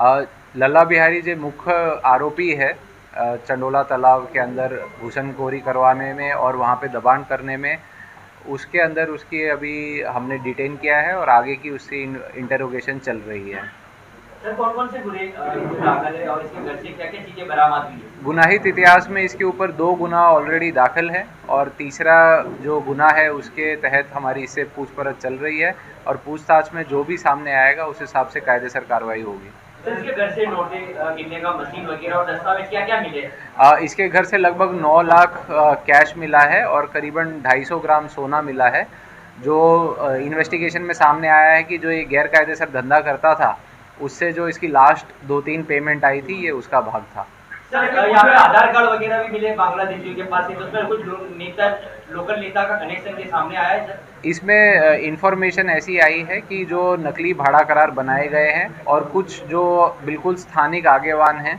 लल्ला बिहारी जो मुख्य आरोपी है चंडोला तालाब के अंदर घुसनखोरी करवाने में और वहाँ पे दबान करने में उसके अंदर उसकी अभी हमने डिटेन किया है और आगे की उसकी इंटरोगेशन चल रही है गुनाहित इतिहास में इसके ऊपर दो गुना ऑलरेडी दाखिल है और तीसरा जो गुना है उसके तहत हमारी इससे पूछ परछ चल रही है और पूछताछ में जो भी सामने आएगा उस हिसाब से कायदेसर कार्रवाई होगी इसके घर से लगभग 9 लाख कैश मिला है और करीबन 250 ग्राम सोना मिला है जो इन्वेस्टिगेशन में सामने आया है कि जो ये गैर सर धंधा करता था उससे जो इसकी लास्ट दो तीन पेमेंट आई थी ये उसका भाग था यहाँ पे आधार कार्ड वगैरह भी मिले बांग्लादेशियों के पास तो सर कुछ नेता लोकल नेता का कनेक्शन के सामने आया है इसमें इंफॉर्मेशन ऐसी आई है कि जो नकली भाड़ा करार बनाए गए हैं और कुछ जो बिल्कुल स्थानिक आगेवान हैं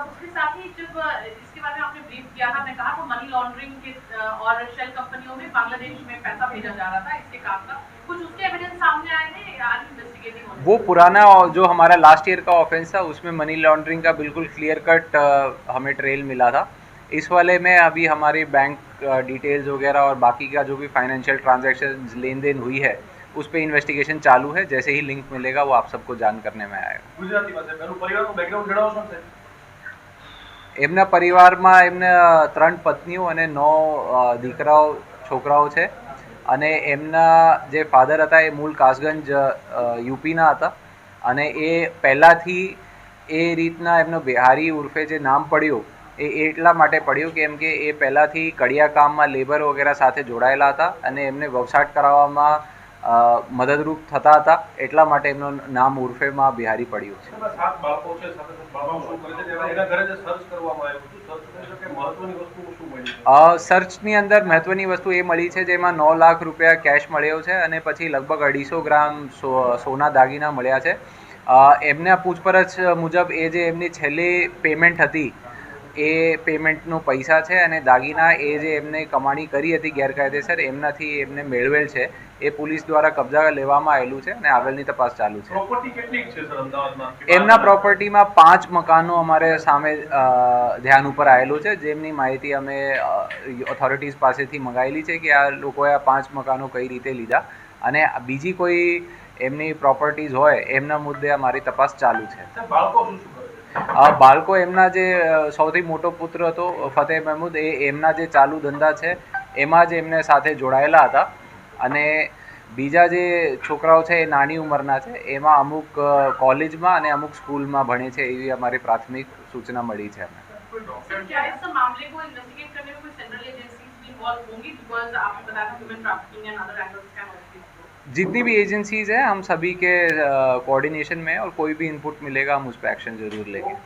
उसके साथ ही जब इसके बारे में आपने ब्रीफ किया था मैं कहा था मनी लॉन्ड्रिंग के और शेल कंपनियों में बांग्लादेश में पैसा भेजा जा रहा था इसके काम का वो पुराना और जो हमारा लास्ट ईयर का ऑफेंस था उसमें मनी लॉन्ड्रिंग का बिल्कुल क्लियर कट हमें ट्रेल मिला था इस वाले में अभी हमारे बैंक डिटेल्स वगैरह और बाकी का जो भी फाइनेंशियल ट्रांजेक्शन लेन देन हुई है उस पर इन्वेस्टिगेशन चालू है जैसे ही लिंक मिलेगा वो आप सबको जान करने में आएगा એમના પરિવારમાં એમને ત્રણ પત્નીઓ અને નવ દીકરાઓ છોકરાઓ છે અને એમના જે ફાધર હતા એ મૂળ કાસગંજ યુપીના હતા અને એ પહેલાંથી એ રીતના એમનો બિહારી ઉર્ફે જે નામ પડ્યું એ એટલા માટે પડ્યું કેમ કે એ પહેલાંથી કડિયા કામમાં લેબર વગેરે સાથે જોડાયેલા હતા અને એમને વવસાટ કરાવવામાં મદદરૂપ થતા હતા એટલા માટે એમનું નામ ઉર્ફેમાં બિહારી પડ્યું છે સર્ચની અંદર મહત્વની વસ્તુ એ મળી છે જેમાં નવ લાખ રૂપિયા કેશ મળ્યો છે અને પછી લગભગ અઢીસો ગ્રામ સોના દાગીના મળ્યા છે એમને પૂછપરછ મુજબ એ જે એમની છેલ્લી પેમેન્ટ હતી એ પેમેન્ટનો પૈસા છે અને દાગીના એ જે એમને કમાણી કરી હતી ગેરકાયદેસર એમનાથી એમને મેળવેલ છે એ પોલીસ દ્વારા કબજા લેવામાં આવેલું છે અને આગળની તપાસ ચાલુ છે એમના પ્રોપર્ટીમાં પાંચ મકાનો અમારે સામે ધ્યાન ઉપર આવેલું છે જેમની માહિતી અમે ઓથોરિટીઝ પાસેથી મગાવેલી છે કે આ લોકોએ આ પાંચ મકાનો કઈ રીતે લીધા અને બીજી કોઈ એમની પ્રોપર્ટીઝ હોય એમના મુદ્દે અમારી તપાસ ચાલુ છે બાળકો એમના જે સૌથી મોટો પુત્ર હતો ફતેહ મહેમૂદ એ એમના જે ચાલુ ધંધા છે એમાં જ એમને સાથે જોડાયેલા હતા અને બીજો જે છોકરાઓ છે નાની ઉંમરના છે એમાં અમુક કોલેજમાં અને અમુક સ્કૂલમાં ભણે છે એની અમારી પ્રાથમિક સૂચના મળી છે કે શું આ મામલે કોઈ ઇન્વેસ્ટિગેટ કરને કોઈ સેન્ટ્રલ એજન્સીસ ઇનવોલ્વ બુગી ટુવર્સ આપ બતા કે મે ટ્રેકિંગ એન્ડ અધર એંગલ સ્કેન ઓન કી જીતની ભી એજન્સીસ હે હમ સભી કે કોઓર્ડિનેશન મે હે ઓર કોઈ ભી ઇનપુટ મિલેગા હમ ઉસપે એક્શન જરૂર લેકે